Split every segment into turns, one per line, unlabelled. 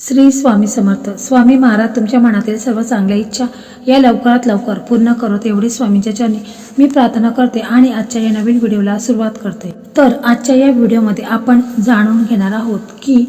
श्री स्वामी समर्थ. स्वामी महाराज तुमच्या मनातील सर्व चांगल्या इच्छा या लवकरात लवकर पूर्ण करत एवढी स्वामींच्या चरणी मी प्रार्थना करते आणि आजच्या या नवीन व्हिडिओला सुरुवात करते. तर आजच्या या व्हिडिओमध्ये आपण जाणून घेणार आहोत की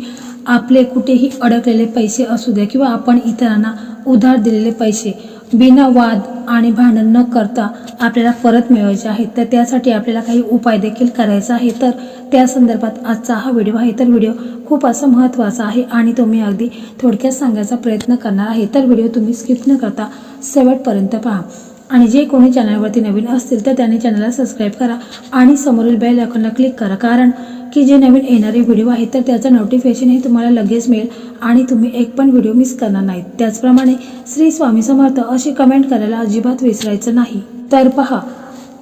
आपले कुठेही अडकलेले पैसे असू द्या किंवा आपण इतरांना उधार दिलेले पैसे बिना वाद आणि भांडण न करता आपल्याला परत मिळवायचे आहेत तर त्यासाठी आपल्याला काही उपाय देखील करायचा आहे. तर त्या संदर्भात आजचा हा व्हिडिओ आहे. तर व्हिडिओ खूप असा महत्त्वाचा आहे आणि तो मी अगदी थोडक्यात सांगायचा प्रयत्न करणार आहे. तर व्हिडिओ तुम्ही स्किप न करता शेवटपर्यंत पहा. आणि जे कोणी चॅनलवरती नवीन असतील तर त्यांनी चॅनलला सबस्क्राईब करा आणि समोरील बेल आयकॉनला क्लिक करा. कारण की जे नवीन येणारे व्हिडिओ आहेत तर त्याचं नोटिफिकेशन हे तुम्हाला लगेच मिळेल आणि तुम्ही एक पण व्हिडिओ मिस करणार नाहीत. त्याचप्रमाणे श्री स्वामी समर्थ अशी कमेंट करायला अजिबात विसरायचं नाही. तर पहा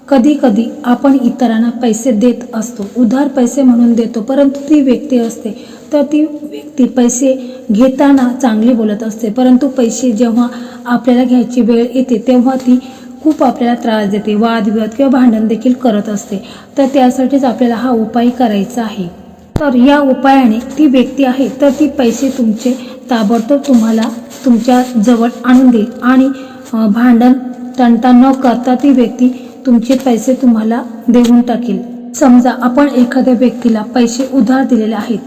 कधी कधी आपण इतरांना पैसे देत असतो. उधार पैसे म्हणून देतो परंतु ती व्यक्ती असते. तर ती व्यक्ती पैसे घेताना चांगली बोलत असते परंतु पैसे जेव्हा आपल्याला घ्यायची वेळ येते तेव्हा ती खूप आपल्याला त्रास देते वादविवाद किंवा भांडण देखील करत असते. तर त्यासाठीच आपल्याला हा उपाय करायचा आहे. तर या उपायाने ती व्यक्ती आहे तर ती पैसे तुमचे ताबडतोब तुम्हाला तुमच्या जवळ आणून देईल. आणि भांडण तंटा न करता ती व्यक्ती तुमचे पैसे तुम्हाला देऊन टाकेल. समजा आपण एखाद्या व्यक्तीला पैसे उधार दिलेले आहेत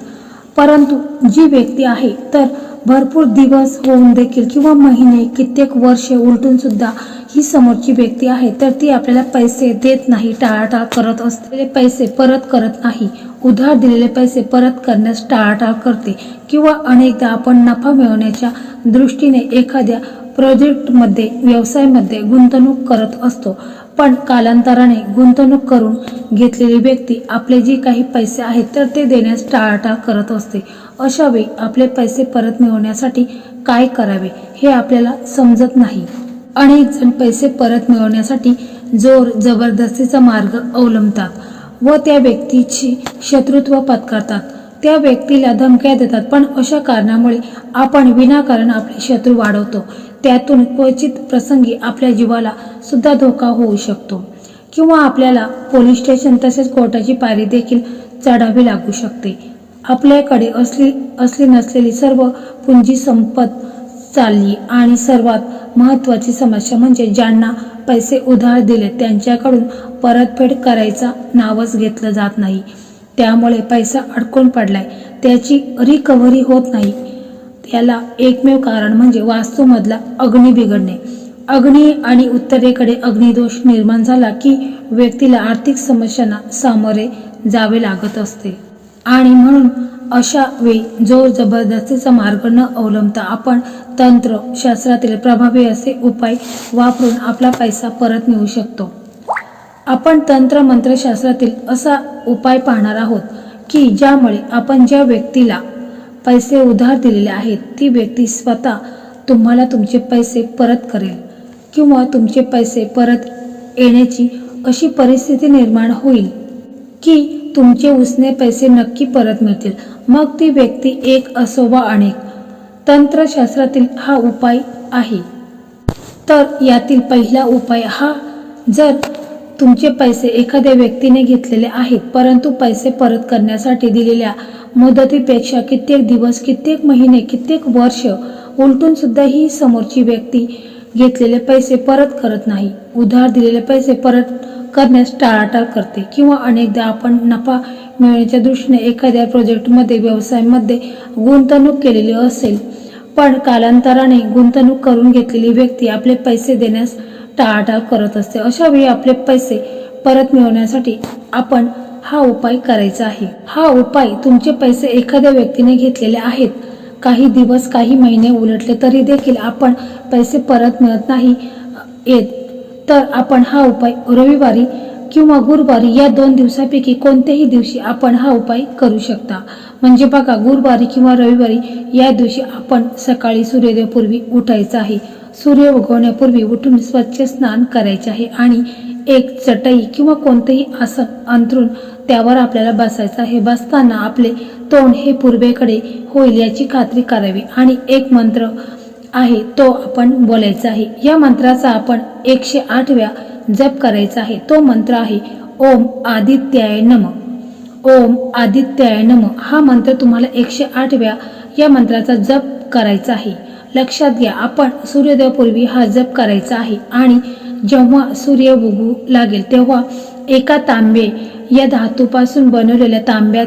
परंतु जी व्यक्ती आहे तर भरपूर दिवस होऊन देखील किंवा महिने कित्येक वर्षे उलटून सुद्धा ही समोरची व्यक्ती आहे तर ती आपल्याला पैसे देत नाही टाळाटाळ करत असलेले पैसे परत करत नाही. उधार दिलेले पैसे परत करण्यास टाळाटाळ करते किंवा अनेकदा आपण नफा मिळवण्याच्या दृष्टीने एखाद्या प्रोजेक्टमध्ये व्यवसायामध्ये गुंतवणूक करत असतो. पण कालांतराने गुंतवणूक करून घेतलेली व्यक्ती आपले जे काही पैसे आहेत तर ते देण्यास टाळाटाळ करत असते. अशा वेळी आपले पैसे परत मिळवण्यासाठी काय करावे हे आपल्याला समजत नाही. अनेक जण पैसे परत मिळवण्यासाठी जोर जबरदस्तीचा मार्ग अवलंबतात व त्या व्यक्तीची शत्रुत्व पत्करतात. त्या व्यक्तीला धमक्या देतात. पण अशा कारणामुळे आपण विनाकारण आपले शत्रू वाढवतो. त्यातून क्वचित प्रसंगी आपल्या जीवाला सुद्धा धोका होऊ शकतो. किंवा आपल्याला पोलीस स्टेशन तसेच कोर्टाची पायरी देखील चढावी लागू शकते. आपल्याकडे असली असली नसलेली सर्व पुंजी संपत चालली आणि सर्वात महत्त्वाची समस्या म्हणजे ज्यांना पैसे उधार दिले त्यांच्याकडून परतफेड करायचा नावच घेतलं जात नाही. त्यामुळे पैसा अडकून पडलाय. त्याची रिकव्हरी होत नाही. याला एकमेव कारण म्हणजे वास्तूमधला अग्नी बिघडणे. अग्नी आणि उत्तरेकडे अग्निदोष निर्माण झाला की व्यक्तीला आर्थिक समस्यांना सामोरे जावे लागत असते. आणि म्हणून अशा वेळी जोर जबरदस्तीचा मार्ग न अवलंबता आपण तंत्र शास्त्रातील प्रभावी असे उपाय वापरून आपला पैसा परत मिळू शकतो. आपण तंत्र मंत्रशास्त्रातील असा उपाय पाहणार आहोत की ज्यामुळे आपण ज्या व्यक्तीला पैसे उधार दिलेले आहेत ती व्यक्ती स्वतः तुम्हाला तुमचे पैसे परत करेल किंवा तुमचे पैसे परत येण्याची अशी परिस्थिती निर्माण होईल की तुमचे उसने पैसे नक्की परत मिळतील. मग ती व्यक्ती एक असो वा अनेक तंत्रशास्त्रातील हा उपाय आहे. तर यातील पहिला उपाय हा जर तुमचे पैसे एखाद्या व्यक्तीने घेतलेले आहेत परंतु पैसे परत करण्यासाठी दिलेल्या मुदतीपेक्षा कित्येक दिवस कित्येक महिने कित्येक वर्ष उलटून सुद्धा ही समोरची व्यक्ती घेतलेले पैसे परत करत नाही. उधार दिलेले पैसे परत करण्यास टाळाटाळ करते किंवा अनेकदा आपण नफा मिळवण्याच्या दृष्टीने एखाद्या प्रोजेक्टमध्ये व्यवसायामध्ये गुंतवणूक केलेली असेल पण कालांतराने गुंतवणूक करून घेतलेली व्यक्ती आपले पैसे देण्यास टाळाटाळ करत असते. अशा वेळी आपले पैसे परत मिळवण्यासाठी आपण हा उपाय करायचा आहे. हा उपाय तुमचे पैसे एखाद्या व्यक्तीने घेतलेले आहेत. काही दिवस काही महिने उलटले तरी देखील आपण पैसे परत मिळत नाही येत. तर आपण हा उपाय रविवारी किंवा गुरुवारी या दोन दिवसापैकी कोणत्याही दिवशी आपण हा उपाय करू शकता. म्हणजे बघा गुरुवारी किंवा रविवारी या दिवशी आपण सकाळी सूर्योदयापूर्वी उठायचं आहे. सूर्य उगवण्यापूर्वी उठून स्वच्छ स्नान करायचे आहे आणि एक चटई किंवा कोणतेही आसन अंथरून त्यावर आपल्याला बसायचं आहे. बसताना आपले तोंड हे पूर्वेकडे होईल याची खात्री करावी. आणि एक मंत्र आहे तो आपण बोलायचा आहे. या मंत्राचा आपण एकशे आठव्या जप करायचा आहे. तो मंत्र आहे ओम आदित्याय नम. ओम आदित्याय नम. हा मंत्र तुम्हाला एकशे आठ वेळा या मंत्राचा जप करायचा आहे. लक्षात घ्या आपण सूर्योदयापूर्वी हा जप करायचा आहे आणि जेव्हा सूर्य उगू लागेल तेव्हा एका तांबे या धातूपासून बनवलेल्या तांब्यात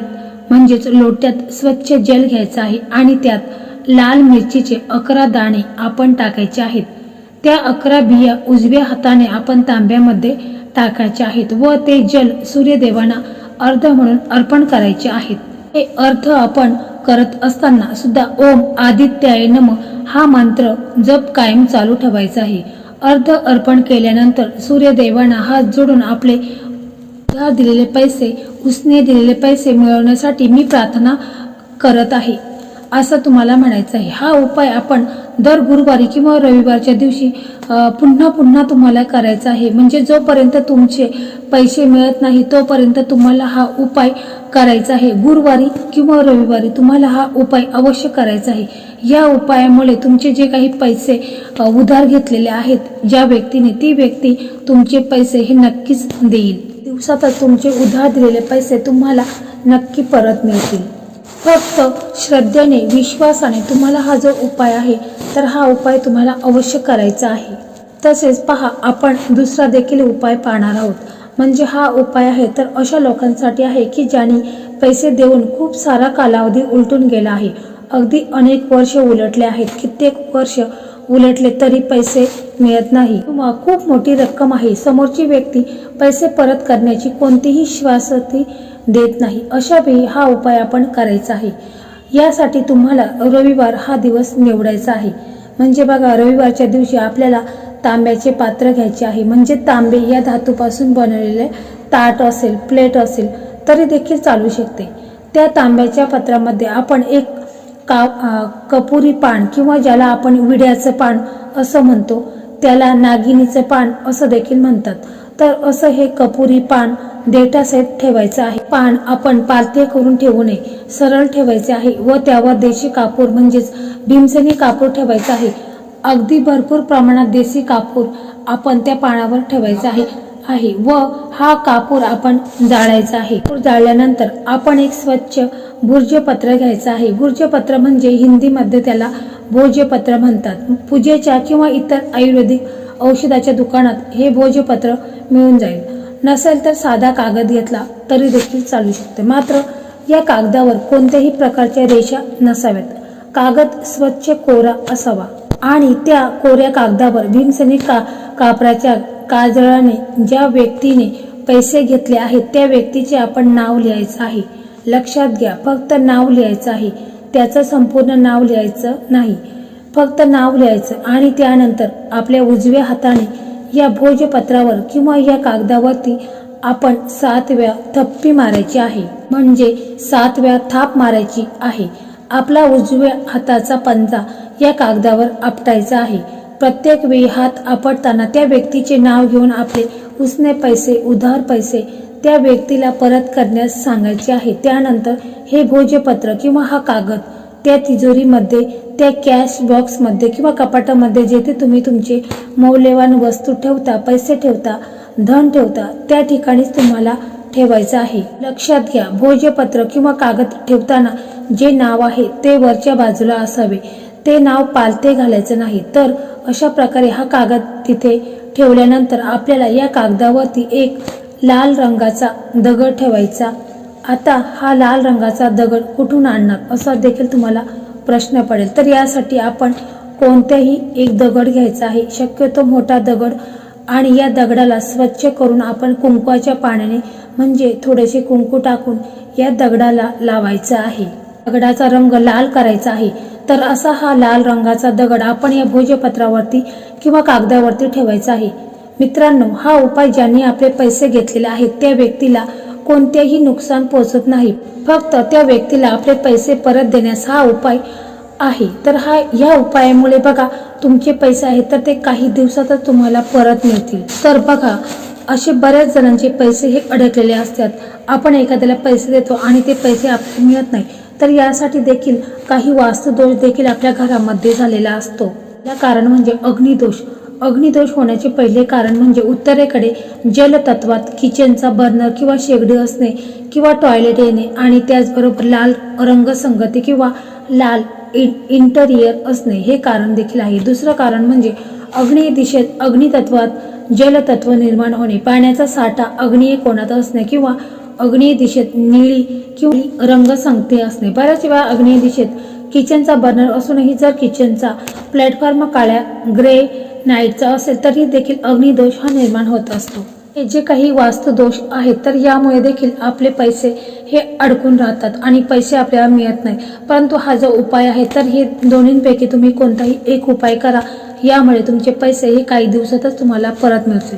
म्हणजेच लोट्यात स्वच्छ जल घ्यायचं आहे आणि त्यात लाल मिरचीचे अकरा दाणे आपण टाकायचे आहेत. त्या अकरा बिया उजव्या हाताने आपण तांब्यामध्ये टाकायचे आहेत व ते जल सूर्यदेवांना अर्ध म्हणून अर्पण करायचे आहेत. हे अर्थ आपण करत असताना सुद्धा ओम आदित्याय नम हा मंत्र जप कायम चालू ठेवायचा आहे. अर्ध अर्पण केल्यानंतर सूर्यदेवांना हात जोडून आपले उधार दिलेले पैसे उसने दिलेले पैसे मिळवण्यासाठी मी प्रार्थना करत आहे. असं तुम्हाला म्हणायचं आहे. हा उपाय आपण दर गुरुवारी किंवा रविवारच्या दिवशी पुन्हा पुन्हा तुम्हाला करायचा आहे. म्हणजे जोपर्यंत तुमचे पैसे मिळत नाही तोपर्यंत तुम्हाला हा उपाय करायचा आहे. गुरुवारी किंवा रविवारी तुम्हाला हा उपाय अवश्य करायचा आहे. या उपायामुळे तुमचे जे काही पैसे उधार घेतलेले आहेत ज्या व्यक्तीने ती व्यक्ती तुमचे पैसे हे नक्कीच देईल. दिवसातच तुमचे उधार दिलेले पैसे तुम्हाला नक्की परत मिळतील. फक्त श्रद्धेने विश्वासाने तुम्हाला हा जो उपाय आहे तर हा उपाय तुम्हाला अवश्य करायचा आहे. तसेच पहा आपण दुसरा देखील उपाय पाहणार आहोत. म्हणजे हा उपाय आहे तर अशा लोकांसाठी आहे की ज्यांनी पैसे देऊन खूप सारा कालावधी उलटून गेला आहे. अगदी अनेक वर्ष उलटले आहेत. कित्येक वर्ष उलटले तरी पैसे मिळत नाही. किंवा खूप मोठी रक्कम आहे. समोरची व्यक्ती पैसे परत करण्याची कोणतीही श्वासती देत नाही. अशा वेळी हा उपाय आपण करायचा आहे. यासाठी तुम्हाला रविवार हा दिवस निवडायचा आहे. म्हणजे बघा रविवारच्या दिवशी आपल्याला तांब्याचे पात्र घ्यायचे आहे. म्हणजे तांबे या धातूपासून बनवलेले ताट असेल प्लेट असेल तरी देखील चालू शकते. त्या तांब्याच्या पात्रामध्ये आपण एक का कपुरी पान किंवा ज्याला आपण विड्याचं पान असं म्हणतो त्याला नागिनीचं पान असं देखील म्हणतात. तर असं हे कपुरी पान देठासहित ठेवायचं आहे. पान आपण पालथे करून ठेवू नये सरळ ठेवायचे आहे व त्यावर देशी कापूर म्हणजेच भीमसेनी कापूर ठेवायचं आहे. अगदी भरपूर प्रमाणात देशी कापूर आपण त्या पानावर ठेवायचा आहे. आहे व हा कापूर आपण जाळायचा आहे. कापूर जाळल्यानंतर आपण एक स्वच्छ भुर्जपत्र घ्यायचं आहे. भुर्जपत्र म्हणजे हिंदीमध्ये त्याला भोजपत्र म्हणतात. पूजेच्या किंवा इतर आयुर्वेदिक औषधाच्या दुकानात हे भोजपत्र मिळून जाईल. नसेल तर साधा कागद घेतला तरी देखील चालू शकते. मात्र या कागदावर कोणत्याही प्रकारच्या रेषा नसाव्यात. कागद स्वच्छ कोरा असावा. आणि त्या कोऱ्या कागदावर भीमसेनी का कापराच्या काजळाने ज्या व्यक्तीने पैसे घेतले आहेत त्या व्यक्तीचे आपण नाव लिहायचं आहे. लक्षात घ्या फक्त नाव लिहायचं आहे. त्याचं संपूर्ण नाव लिहायचं नाही. फक्त नाव लिहायचं आणि त्यानंतर आपल्या उजव्या हाताने या भोजपत्रावर किंवा या कागदावरती आपण सात वेळा थप्पी मारायची आहे. म्हणजे सात वेळा थाप मारायची आहे. आपला उजव्या हाताचा पंजा या कागदावर आपटायचा आहे. प्रत्येक वेळी हात आपटताना त्या व्यक्तीचे नाव घेऊन आपले उसने पैसे उधार पैसे त्या व्यक्तीला परत करण्यास सांगायचे आहे. त्यानंतर हे भोजपत्र किंवा हा कागद त्या तिजोरीमध्ये त्या कॅश बॉक्समध्ये किंवा कपाटामध्ये जेथे तुम्ही तुमचे मौल्यवान वस्तू ठेवता पैसे ठेवता धन ठेवता त्या ठिकाणीच तुम्हाला ठेवायचं आहे. लक्षात घ्या भोजपत्र किंवा कागद ठेवताना जे नाव आहे ते वरच्या बाजूला असावे. ते नाव पालथे घालायचं नाही. तर अशा प्रकारे हा कागद तिथे ठेवल्यानंतर आपल्याला या कागदावरती एक लाल रंगाचा दगड ठेवायचा. आता हा लाल रंगाचा दगड कुठून आणणार? असा देखील तुम्हाला प्रश्न पडेल. तर यासाठी आपण कोणत्याही एक दगड घ्यायचा आहे. शक्यतो मोठा दगड आणि या दगडाला स्वच्छ करून आपण कुंकवाच्या पाण्याने म्हणजे थोडेसे कुंकू टाकून या दगडाला लावायचं आहे. दगडाचा रंग लाल करायचा आहे. तर असा हा लाल रंगाचा दगड आपण या भोजपत्रावरती किंवा कागदावरती ठेवायचा आहे. मित्रांनो हा उपाय ज्यांनी आपले पैसे घेतलेले आहेत त्या व्यक्तीला कोणतेही नुकसान पोहोचत नाही. फक्त त्या व्यक्तीला आपले पैसे परत देण्यास हा उपाय आहे. तर हा या उपायामुळे बघा तुमचे पैसे आहेत तर ते काही दिवसातच तुम्हाला परत मिळतील. तर बघा असे बऱ्याच जणांचे पैसे हे अडकलेले असतात. आपण एखाद्याला पैसे देतो आणि ते पैसे आपल्याला मिळत नाही. तर यासाठी देखील काही वास्तुदोष देखील आपल्या घरामध्ये झालेला असतो. या कारण म्हणजे अग्निदोष. अग्निदोष होण्याचे पहिले कारण म्हणजे उत्तरेकडे जलतत्वात किचनचा बर्नर किंवा शेगडी असणे किंवा टॉयलेट येणे आणि त्याचबरोबर लाल रंगसंगती किंवा लाल इन- इंटेरियर असणे हे कारण देखील आहे. दुसरं कारण म्हणजे अग्नि दिशेत अग्नितत्वात जलतत्व निर्माण होणे. पाण्याचा साठा अग्नीय कोणात असणे किंवा अग्नेय दिशेत निळी किंवा रंग रंगसंगती असणे. बऱ्याच वेळा अग्नेय दिशेत किचनचा बर्नर असूनही जर किचनचा प्लॅटफॉर्म काळ्या ग्रे नाईटचा असेल तरी देखील अग्निदोष हा निर्माण होत असतो. हे जे काही वास्तुदोष आहेत तर यामुळे देखील आपले पैसे हे अडकून राहतात आणि पैसे आपल्याला मिळत नाही. परंतु हा जो उपाय आहे तर हे दोन्हींपैकी तुम्ही कोणताही एक उपाय करा. यामुळे तुमचे पैसे हे काही दिवसातच तुम्हाला परत मिळतील.